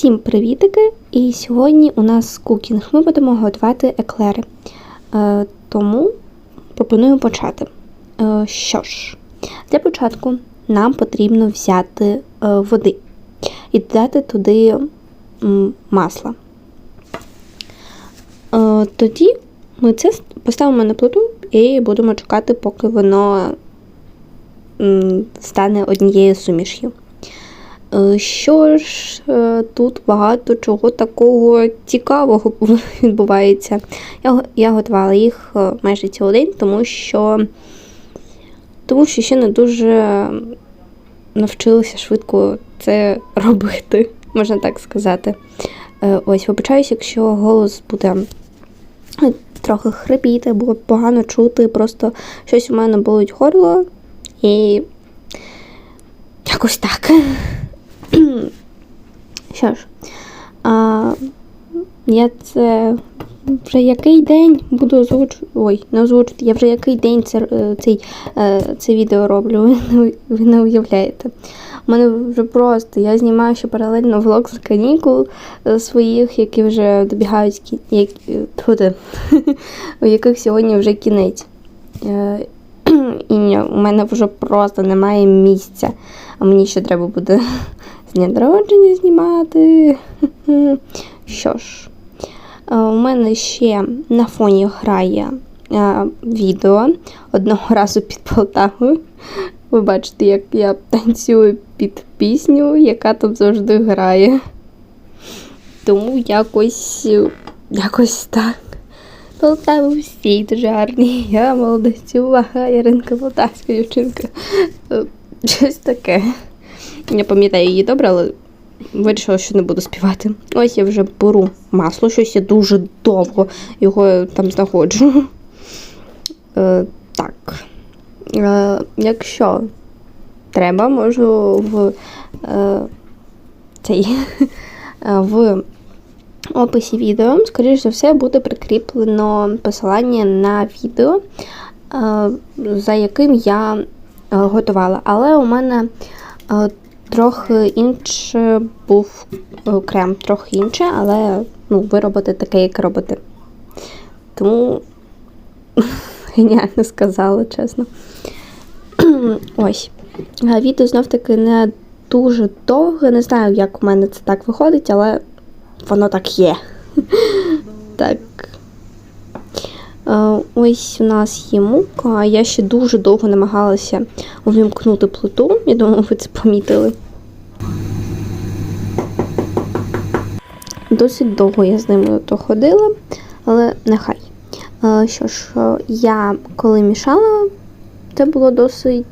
Всім привітики! І сьогодні у нас кукінг. Ми будемо готувати еклери. Е, тому пропоную почати. Е, що ж, для початку нам потрібно взяти е, води і додати туди м, масло. Е, тоді ми це поставимо на плиту і будемо чекати, поки воно стане однією суміш'ю. Е, Що ж, е, тут багато чого такого цікавого відбувається. Я, я готувала їх е, майже цілий день, тому що, тому що ще не дуже навчилася швидко це робити, можна так сказати. Ось, вибачаюсь, якщо голос буде трохи хрипіти, було погано чути, просто щось у мене болить горло і якось так. Що ж, а, я це вже який день буду озвучувати. Ой, не озвучувати, я вже який день це, е, цей, е, це відео роблю, ви не, уявляєте. У мене вже просто, я знімаю ще паралельно влог з канікул е, своїх, які вже добігають кі... як... е, у яких сьогодні вже кінець. І у мене вже просто немає місця. А мені ще треба буде з народження знімати. Що ж, е, у мене ще на фоні грає е, відео одного разу під Полтавою. Ви бачите, як я танцюю під пісню, яка там завжди грає. Тому якось, якось так. Полтава всі дуже гарні. Я молодецюга, Яринка Полтавська дівчинка. Е, Щось таке. Я пам'ятаю її добре, але вирішила, що не буду співати. Ось я вже беру масло, щось я дуже довго його там знаходжу. Е, так. Е, якщо треба, можу в е, цей в описі відео, скоріш за все, буде прикріплено посилання на відео, е, за яким я е, готувала. Але у мене е, трохи інше був е, крем, трохи інше, але ну, ви робите таке, як робите. Тому геніально сказала, чесно. Ось. Відео знов таки не дуже довге. Не знаю, як у мене це так виходить, але воно так є. Так. Е, Ось у нас є мука. Я ще дуже довго намагалася увімкнути плиту. Я думаю, ви це помітили. Досить довго я з ними то ходила, але нехай. Е, Що ж, е, я коли мішала, це було досить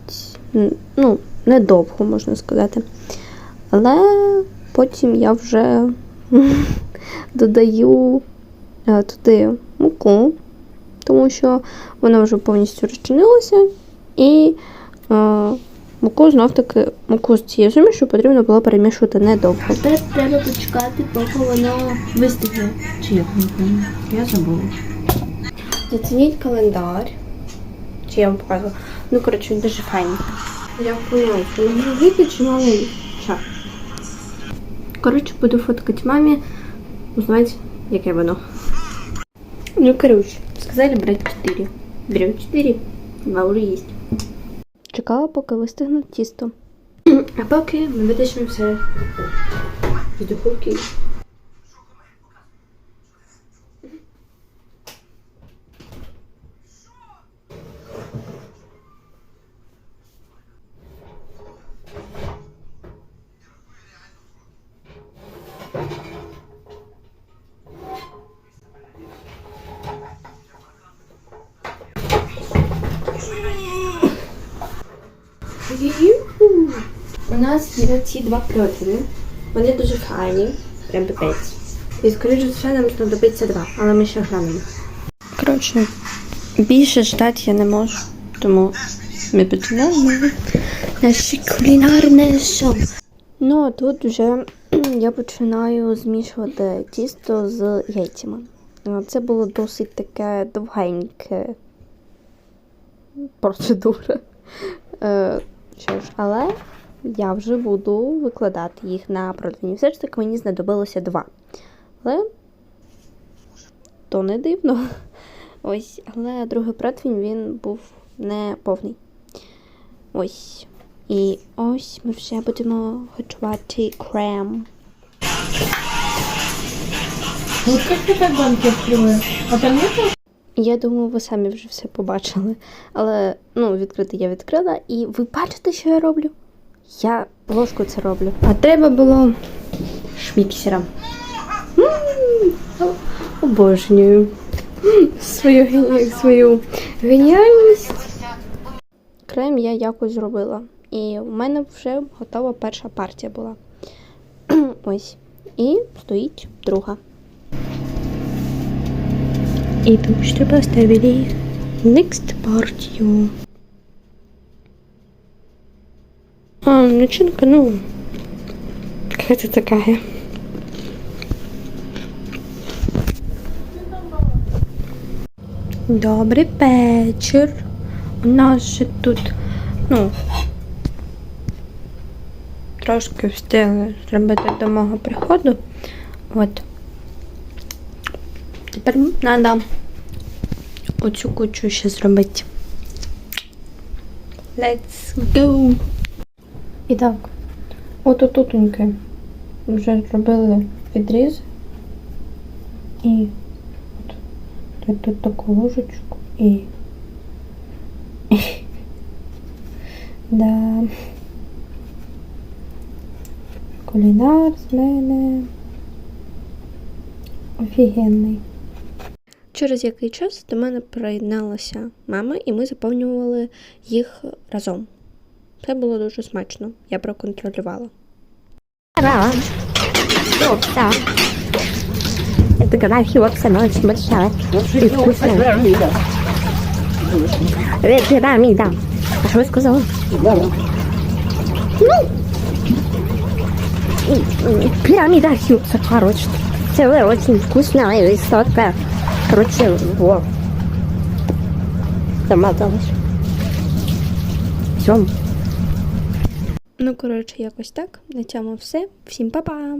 ну, недовго, можна сказати. Але потім я вже додаю туди муку, тому що вона вже повністю розчинилася, і е, муку знов таки муку з цією сумішю потрібно було перемішувати недовго. А Тепер треба почекати, поки воно вистигне. Чи як не? Я забула. Зацініть календар. Чи я вам показувала? Ну, коротше, він дуже файний. Я поняла, що не великий чи маленький? Що? Коротше, буду фоткати мамі, узнать, яке воно. Ну, короче, сказали брать 4. Берем 4, два уже есть. Чекала, поки вистигне тісто. А поки ми витащимо все з духовки. У нас є ці два протини. Вони дуже файні, прям пипець. І скоріше все нам знадобиться два, але ми ще глянемо. Коротше, більше ждати я не можу, тому ми починаємо наше кулінарне шоу. Ну а тут вже я починаю змішувати тісто з яйцями. Це було досить таке довгеньке процедура. Е, що ж, але я вже буду викладати їх на противні. Все ж таки мені знадобилося два. Але то не дивно. Ось, але другий противень він був не повний. Ось. І ось ми вже будемо готувати крем. Так банки? А там? Я думаю, ви самі вже все побачили. Але ну, відкрити я відкрила, і ви бачите, що я роблю? Я ложку це роблю. А треба було шміксером. Обожнюю свою, гені- свою геніальність. Крем я якось зробила. І у мене вже готова перша партія була. Ось. І стоїть друга. И тут что поставили next партию. Начинка, ну, какая-то такая. Добрий вечір. У нас же тут, ну, трошки встигли зробити до мого приходу. От. Тепер треба оцю кучу ще зробити. Let's go! І так, от отутеньки вже зробили відріз. І от тут, тут таку ложечку і. да. Кулінар з мене. Офігенний. Через який час до мене приєдналася мама, і ми заповнювали їх разом. Це було дуже смачно, я проконтролювала. Это когда хлопца, но очень большая. И вкусная. Пирамида. А что я сказала? Пирамида хлопца, короче. Целая очень вкусная и. Короче, во. Замазалась. Все. Ну, коротше, якось так. На цьому все. Всім па-па!